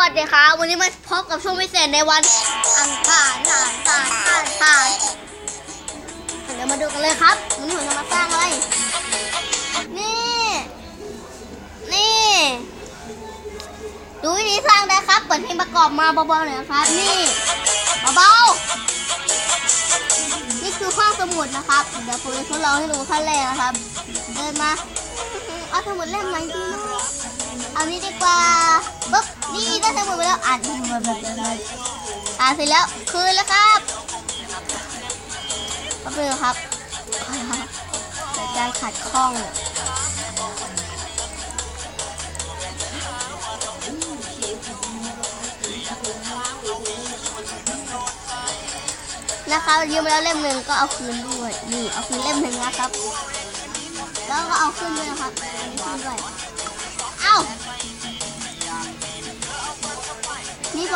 วัสดีครับวันนี้มาพบกับช่วงพิเศษในวันอังคารอังคารอังคารเดี๋ยวมาดูกันเลยครับวันนี้ผมจะมาสร้างอะไร นี่ นี่ ดูวิธีสร้างได้ครับเปิดเพลงประกอบมาเบาๆหน่อยนะครับ นี่เบาๆนี่คือห้องสมุดนะครับ เดี๋ยวผมจะทดลองให้ดูขั้นแรกนะครับ เดินมาเอาสมุดเล่มไหนดีเนาะ เอานี้ดีกว่าปุ๊บนี่ได้สมุดไปแล้วอ่านอ่านเสร็จแล้วคืนแล้วครับก็เป็นครับแต่การขัดข้องนะครับยืมแล้วเล่มหนึ่งก็เอาคืนด้วยนี่เอาคืนเล่มหนึ่งนะครับ แล้วก็เอาขึ้นด้วยครับอันนี้ขึ้นด้วย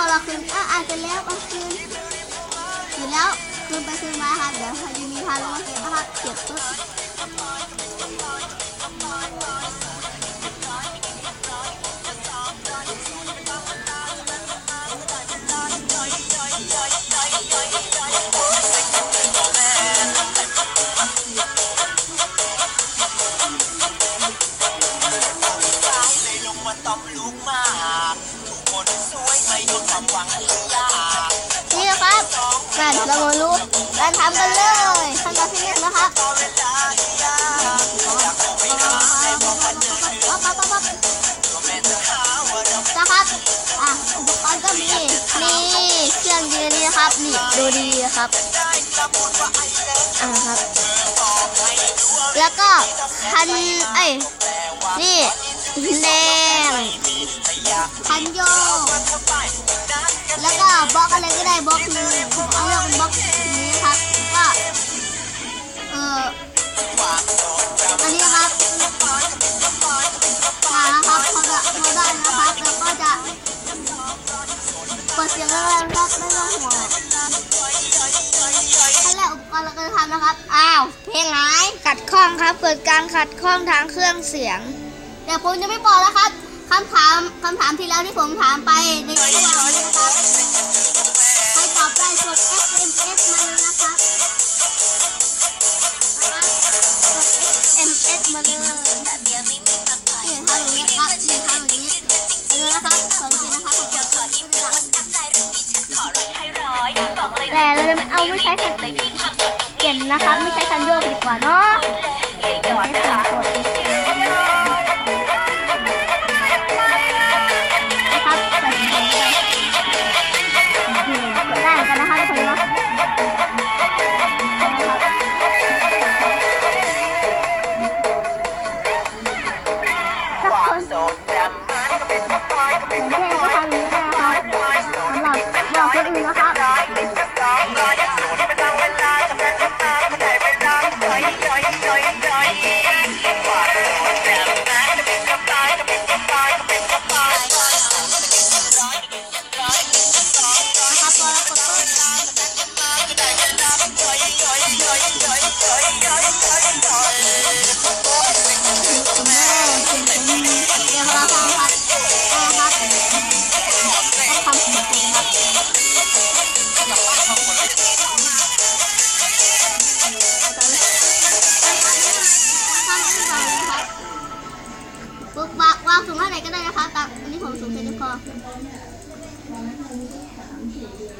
พอเราคืนอะอ่าจจะแล้วเอาคืนเสร็จแล้วคืนไปคืนมาครับเดี๋ยวพอจะมีพาลงมาเก็บนะครับเก็บปุ๊บ การทำกันเลยขั้นตอนที่หนึ่งนะครับนะครับอะอุปกรณ์ก็มีนี่เครื่องยืนนี่นะครับนี่ดูดีครับอ่าครับ แล้วก็คันเอ้ยนี่แดงคันโยแล้วก็บล็อกอะไรก็ได้บล็อกหนึงเอาเลือกเป็นบล็อก ออันนี้ครับมาแล้วครับพอจะพอได้นะครับ แล้วก็จะเปิดเสียงอะไรนะครับไม่ต้องห่วงขั้นแรกอุปกรณ์เราก็จะทำนะครับ อ้าว เพลงไหนขัดข้องครับ เกิดการขัดข้องทางเครื่องเสียง เดี๋ยวผมจะไม่บอกแล้วครับคำถามคำถามที่แล้วที่ผมถามไปในระหว่างนี้นะครับ ไม่ใช้คันเปลี่ยนนะครับ ไม่ใช้คันโยกดีกว่าเนาะ 嗯。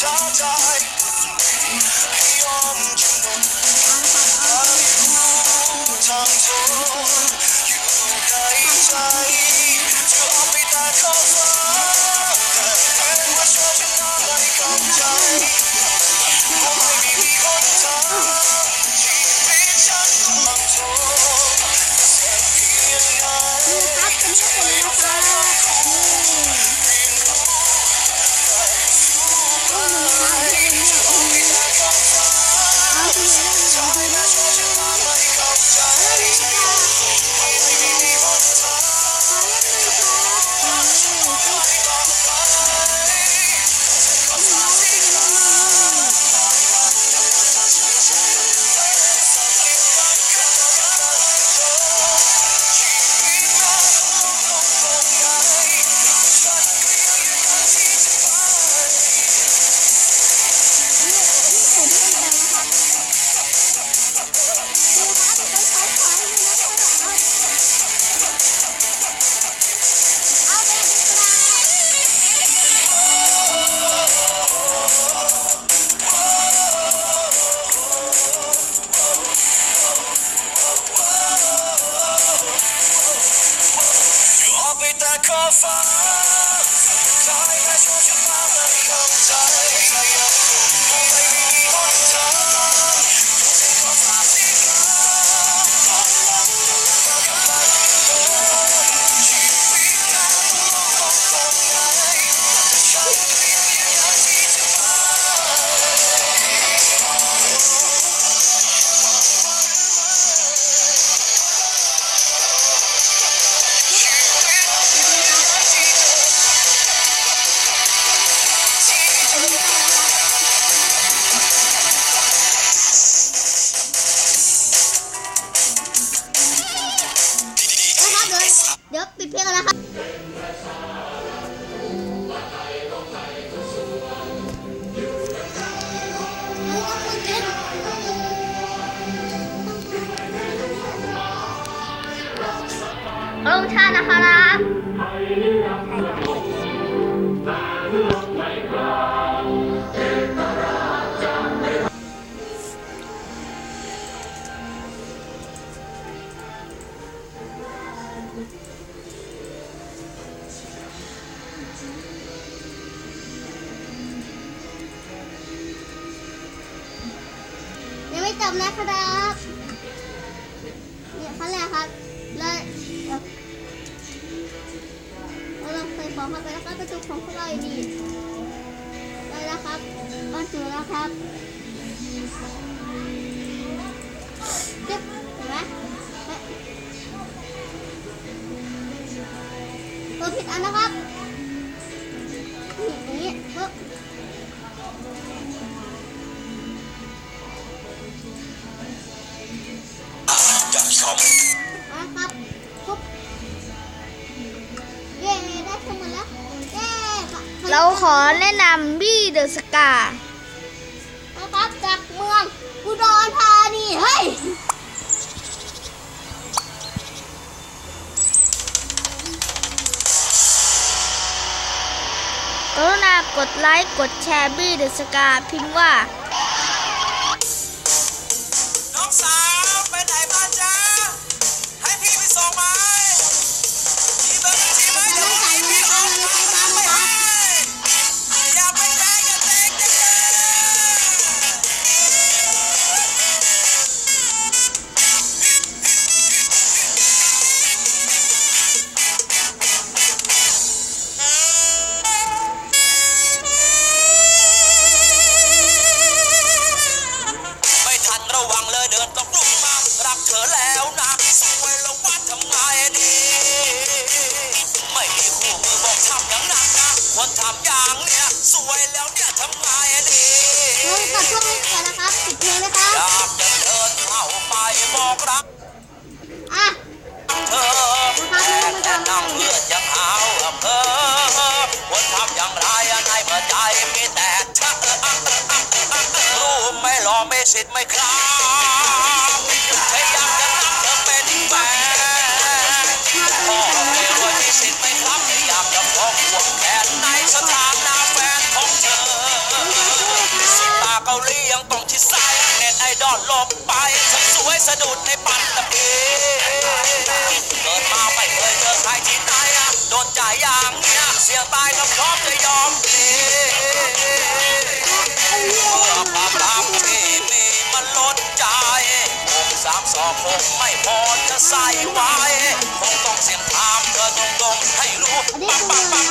เอาครับเ I call fire. เดี๋ยวปิดเพลงกันนะครับลงชานะคะนะ นะครับเนี่ยขั้นแรกครับแล้วเอ่อเราใส่ของเข้าไปแล้วก็ประจุของพวกเราอยู่นี่ได้แล้วครับบรรจุแล้วครับจึ๊บเห็นไหมตัวผิดอันนะครับ ขอแนะนำบี้เดอะสกานะครับจากเมืองอุดรธานีเฮ้ยกรุณากดไลค์ กดแชร์บี้เดอะสกาพิมพ์ว่า งเลยเดินก็กลุ้มมารักเธอแล้วนะสวยแล้ววัดทำไงดี ไม่มีคู่มือบอกทำอย่างนั้นนะคนทำอย่างเนี้ยสวยแล้วเนี่ยทำไงดีเราตัดช่วงนี้ก่อนนะครับปิดเพลงนะครับอยากจะเดินเข้าไปบอกรักอะเธอแต่นำเพื่อนยังเอาเธอ สิทธิ์ไม่ครับพยายามจะรับเธอเป็นแฟนพ่อไม่รวยมีสิทธิ์ไม่ครับอยากจะพกหัวแขนในสถานะแฟนของเธอสุดตาเกาหลียังต้องชิดซ้ายเน็ตไอดอลลบไปเธอสวยสะดุดในปัตตภี คงไม่พอจะใส่ไว้คงต้องเสียงถามเธอตรงๆให้รู้ปังปังปัง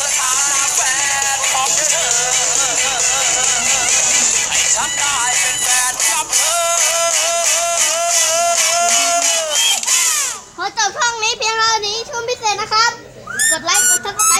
สถานะแฟนของเธอ ให้ฉันได้เป็นแฟนกับเธอ ขอจบช่องนี้เพียงเท่านี้ช่วงพิเศษนะครับ กดไลค์ กดซับสไคร